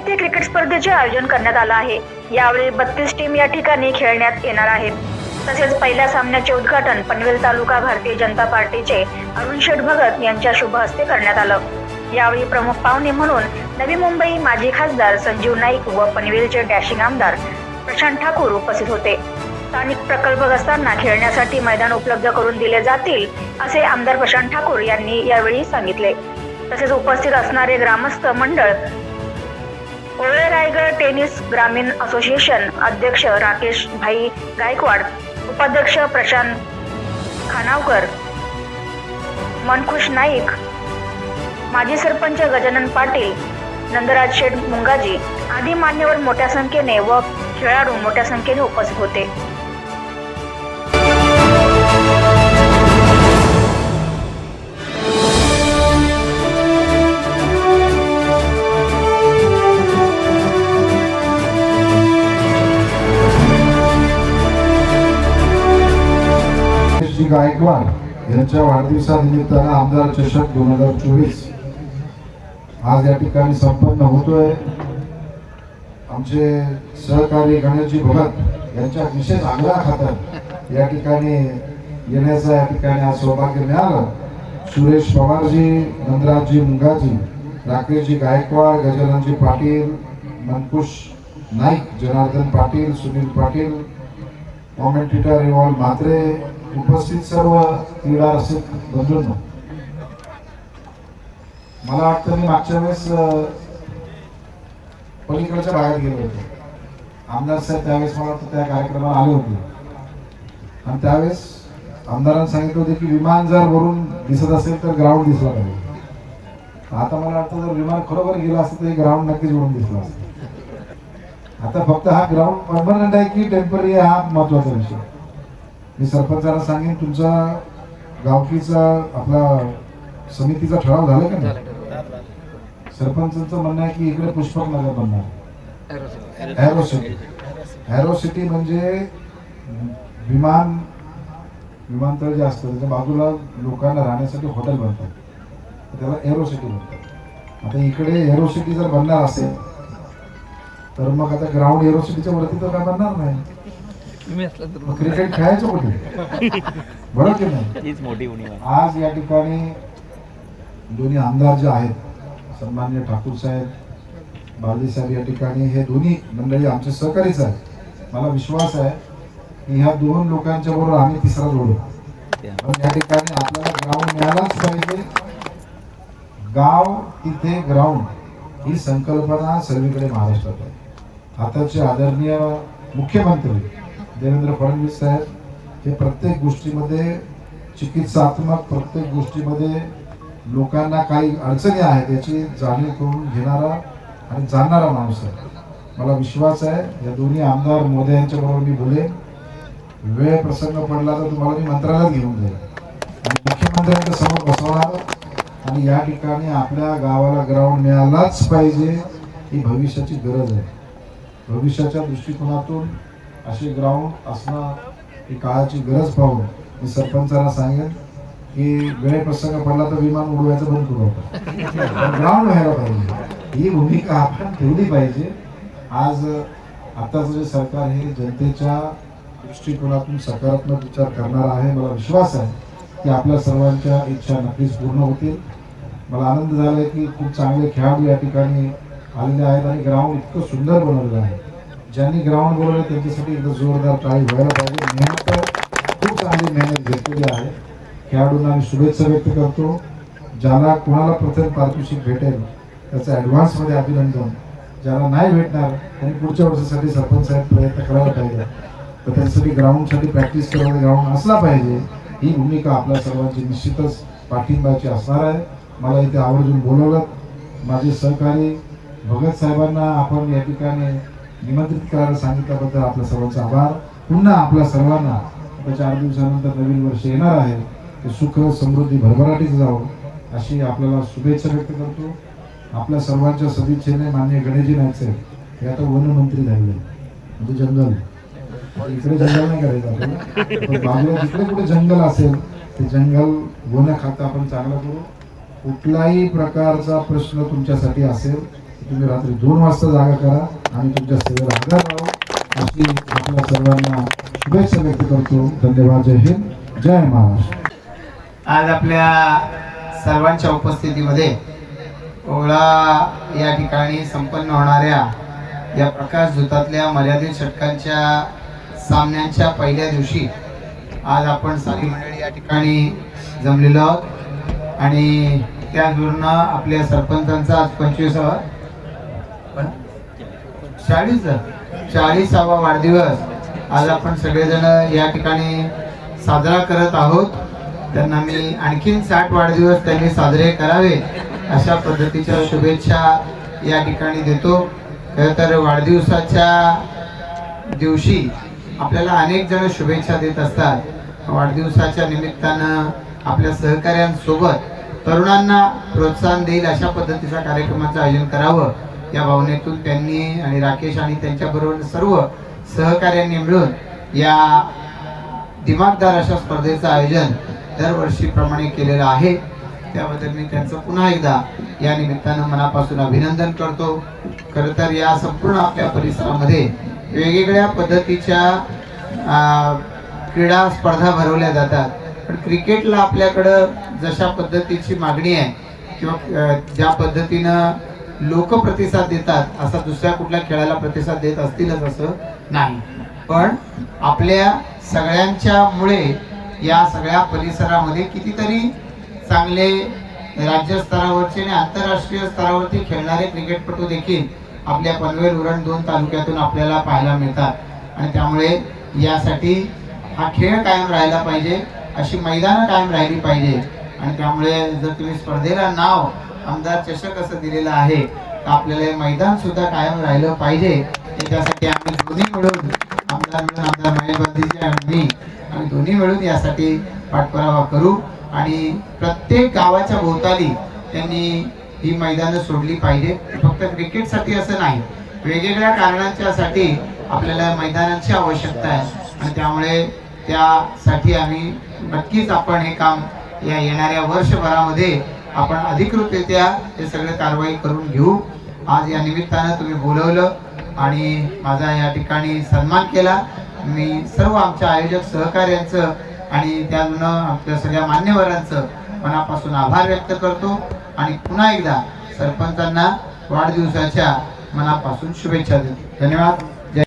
येथे क्रिकेट स्पर्धेचे आयोजन करण्यात आलं आहे. यावेळी बत्तीस टीम या ठिकाणी खेळण्यात येणार आहेत. तसेच पहिल्या सामन्याचे उद्घाटन पनवेल तालुका भारतीय जनता पार्टीचे अरुण शेठ भगत यांच्या शुभ हस्ते करण्यात आलं. यावेळी प्रमुख पाहुणे म्हणून नवी मुंबई माजी खासदार संजीव नाईक व पनवेलचे डॅशिंग आमदार प्रशांत ठाकूर उपस्थित होते. स्थानिक प्रकल्पग्रस्तांना खेळण्यासाठी मैदान उपलब्ध करून दिले जातील असे आमदार प्रशांत ठाकूर यांनी यावेळी सांगितले. तसेच उपस्थित असणारे ग्रामस्थ मंडळ ओळे रायगड टेनिस ग्रामीण असोसिएशन अध्यक्ष राकेश भाई गायकवाड उपाध्यक्ष प्रशांत खानावकर मनखुश नाईक माजी सरपंच गजानन पाटील नंदराज शेठ मुंगाजी आदी मान्यवर मोठ्या संख्येने व खेळाडू मोठ्या संख्येने उपस्थित होते. गायकवाड यांच्या वाढदिवसानिमित्तानं आमदार चषक दोन हजार चोवीस. आज या ठिकाणी संपन्न होतोय. आमचे सहकारी गणेशजी भगत यांच्या विशेष आग्रह खातर या ठिकाणी येण्याचं या ठिकाणी आज सौभाग्य मिळालं. सुरेश पवारजी नंदराजजी मुंगाजी राकेशजी गायकवाड गजाननजी पाटील मनकुश नाईक जनार्दन पाटील सुनील पाटील कॉमेंटेटर रिवॉल म्हात्रे उपस्थित सर्व क्रीडा रसिक बंधूंना मला वाटतं मी मागच्या वेळेस पलीकडच्या भागात गेलो होतो. आमदार साहेब त्यावेळेस मला वाटतं त्या कार्यक्रमाला आले होते. आणि त्यावेळेस आमदारांनी सांगितलं होतं की विमान जर वरून दिसत असेल तर ग्राउंड दिसला पाहिजे. आता मला वाटतं जर विमान खरोखर गेलं असतं तर ग्राउंड नक्कीच वरून दिसला असतं. आता फक्त हा ग्राउंड परमनंट आहे की टेंपररी आहे हा महत्त्वाचा विषय? मी सरपंचाला सांगेन तुमचा गावकीचा आपला समितीचा ठराव झाला का नाही? सरपंचांचं म्हणणं आहे की इकडे पुष्पक नगर बनणार. हॅरो सिटी हॅरो सिटी म्हणजे विमान विमानतळ जे असतं त्याच्या बाजूला लोकांना राहण्यासाठी हॉटेल बनतात. त्याला एरो सिटी म्हणतात. आता इकडे एरो सिटी जर बनणार असेल तर मग आता ग्राउंड एरो सिटीच्या वरती तर काय बनणार नाही. तुम्ही असला तर मग. क्रिकेट खेळायचं कुठे? बरोबर की नाही हीच मोठी उणीव आहे. आज या ठिकाणी दोन्ही आमदार जे आहेत सन्मान्य ठाकूर साहेब बालदी साहेब या ठिकाणी हे दोन्ही मंडळी आमचे सहकारीच आहेत मला विश्वास आहे की ह्या दोन लोकांच्या बरोबर आम्ही तिसरा जोडू. पण या ठिकाणी आपल्याला ग्राउंड मिळालाच पाहिजे. गाव तिथे ग्राउंड ही संकल्पना सर्वीकडे महाराष्ट्रात आहे. आताचे आदरणीय मुख्यमंत्री देवेंद्र फडणवीस साहेब हे प्रत्येक गोष्टीमध्ये चिकित्सात्मक प्रत्येक गोष्टीमध्ये लोकांना काही अडचणी आहेत याची जाणीव करून घेणारा आणि जाणणारा माणूस आहे. मला विश्वास आहे या दोन्ही आमदार मोदी यांच्या बरोबर मी बोलेन. वेळ प्रसंग पडला तर तुम्हाला मी मंत्रालयात घेऊन जाईल आणि मुख्यमंत्र्यांच्या समोर बसवणार आणि या ठिकाणी आपल्या गावाला ग्राउंड मिळालाच पाहिजे ही भविष्याची गरज आहे. भविष्याच्या दृष्टिकोनातून असे ग्राउंड असणं ही काळाची गरज पाहून मी सरपंचाला सांगेन की वेळ प्रसंग पडला तर विमान उडवायचं बंद करू आपण. ग्राउंड व्हायला पाहिजे. ही भूमिका आपण ठेवली पाहिजे. आज आताचं जे सरकार हे जनतेच्या दृष्टिकोनातून सकारात्मक विचार करणार आहे मला विश्वास आहे की आपल्या सर्वांच्या इच्छा नक्कीच पूर्ण होतील. मला आनंद झाला आहे की खूप चांगले खेळाडू या ठिकाणी आलेले आहेत आणि ग्राउंड इतकं सुंदर बनवलेलं आहे. ज्यांनी ग्राउंड बनवलं त्यांच्यासाठी एकदा जोरदार टाळी व्हायला पाहिजे. मेहनत खूप चांगली मेहनत घेतलेली आहे. खेळाडूंना आम्ही शुभेच्छा व्यक्त करतो. ज्याला कोणाला प्रथम पारितोषिक भेटेल त्याचं ॲडव्हान्समध्ये अभिनंदन. ज्याला नाही भेटणार त्यांनी पुढच्या वर्षासाठी सरपंच साहेब प्रयत्न करायला पाहिजे. तर त्यासाठी ग्राउंडसाठी प्रॅक्टिस करायला ग्राउंड असला पाहिजे. ही भूमिका आपल्या सर्वांची निश्चितच पाठिंबाची असणार आहे. मला इथे आवर्जून बोलवलं. माझे सहकारी भगत साहेबांना आपण या ठिकाणी निमंत्रित करायला सांगितल्याबद्दल आपल्या सर्वांचा आभार. पुन्हा आपल्या सर्वांना आता चार दिवसानंतर नवीन वर्ष येणार आहे. ते सुख समृद्धी भरभराटीत जावं अशी आपल्याला शुभेच्छा व्यक्त करतो. आपल्या सर्वांच्या सदिच्छेने मान्य गणेशजी नायचे हे आता वनमंत्री झालेले म्हणजे जंगल. इकडे जंगल नाही करायचं आपल्याला. पण बाजूला जिकडे कुठे जंगल असेल ते जंगल वन खातं आपण चांगलं करू. कुठलाही प्रकारचा प्रश्न तुमच्यासाठी असेल तुम्ही रात्री दोन वाजता जागा करा आणि तुमच्या सेवेला आधार राहू. अशी आपल्या सर्वांना शुभेच्छा व्यक्त करतो. धन्यवाद. जय हिंद. जय महाराष्ट्र. आज आपल्या सर्वांच्या उपस्थितीमध्ये ओळा या ठिकाणी संपन्न होणाऱ्या या प्रकाश झुतातल्या मर्यादित षटकांच्या सामन्यांच्या पहिल्या दिवशी आज आपण सारी मंडळी या ठिकाणी जमलेलो आहोत. आणि त्याचबरोबर आपल्या सरपंचांचा आज पंचवीसावा चाळीस चाळीसावा वाढदिवस. आज आपण सगळेजण या ठिकाणी साजरा करत आहोत. त्यांना मी आणखीन साठ वाढदिवस त्यांनी साजरे करावे अशा पद्धतीच्या शुभेच्छा या ठिकाणी देतो. खरं तर वाढदिवसाच्या दिवशी आपल्याला अनेक जण शुभेच्छा देत असतात. वाढदिवसाच्या निमित्तानं आपल्या सहकाऱ्यांसोबत तरुणांना प्रोत्साहन देईल अशा पद्धतीच्या कार्यक्रमाचं आयोजन करावं. या भावनेतून त्यांनी आणि राकेश आणि त्यांच्याबरोबर सर्व सहकार्यांनी मिळून या दिमागदार अशा स्पर्धेचं आयोजन दरवर्षीप्रमाणे केलेलं आहे. त्याबद्दल मी त्यांचं पुन्हा एकदा या निमित्तानं मनापासून अभिनंदन करतो. खरं तर या संपूर्ण आपल्या परिसरामध्ये वेगवेगळ्या पद्धतीच्या क्रीडा स्पर्धा भरवल्या जातात. पण क्रिकेटला आपल्याकडं जशा पद्धतीची मागणी आहे किंवा ज्या पद्धतीनं लोक प्रतिसाद देतात असा दुसऱ्या कुठल्या खेळाला प्रतिसाद देत असतीलच असं? नाही. पण आपल्या सगळ्यांच्या मुळे या सगळ्या परिसरामध्ये कितीतरी चांगले राज्य स्तरावरचे आणि आंतरराष्ट्रीय स्तरावरती खेळणारे क्रिकेटपटू देखील आपल्या पनवेल उरण दोन तालुक्यातून आपल्याला पाहायला मिळतात. आणि त्यामुळे यासाठी हा खेळ कायम राहायला पाहिजे अशी मैदानं कायम राहिली पाहिजे. आणि त्यामुळे जर तुम्ही स्पर्धेला नाव आमदार चषक असं दिलेलं आहे. आपल्याला हे मैदान सुद्धा कायम राहिलं पाहिजे. त्याच्यासाठी आम्ही दोन्ही मिळून आमदार मिळून आमदार महेश आणि मी आम्ही दोन्ही मिळून यासाठी पाठपुरावा करू. आणि प्रत्येक गावाच्या भोवताली त्यांनी ही मैदानं सोडली पाहिजे. फक्त क्रिकेटसाठी असं नाही. वेगवेगळ्या कारणांच्यासाठी आपल्याला मैदानांची आवश्यकता आहे. आणि त्यामुळे त्यासाठी आम्ही नक्कीच आपण हे काम या येणाऱ्या वर्षभरामध्ये आपण अधिकृतरित्या हे सगळे कारवाई करून घेऊ. आज या निमित्तानं तुम्ही बोलवलं आणि माझा या ठिकाणी सन्मान केला. मी सर्व आमच्या आयोजक सहकार्यांचं आणि त्यातून आमच्या सगळ्या मान्यवरांचं मनापासून आभार व्यक्त करतो. आणि पुन्हा एकदा सरपंचांना वाढदिवसाच्या मनापासून शुभेच्छा देतो. धन्यवाद.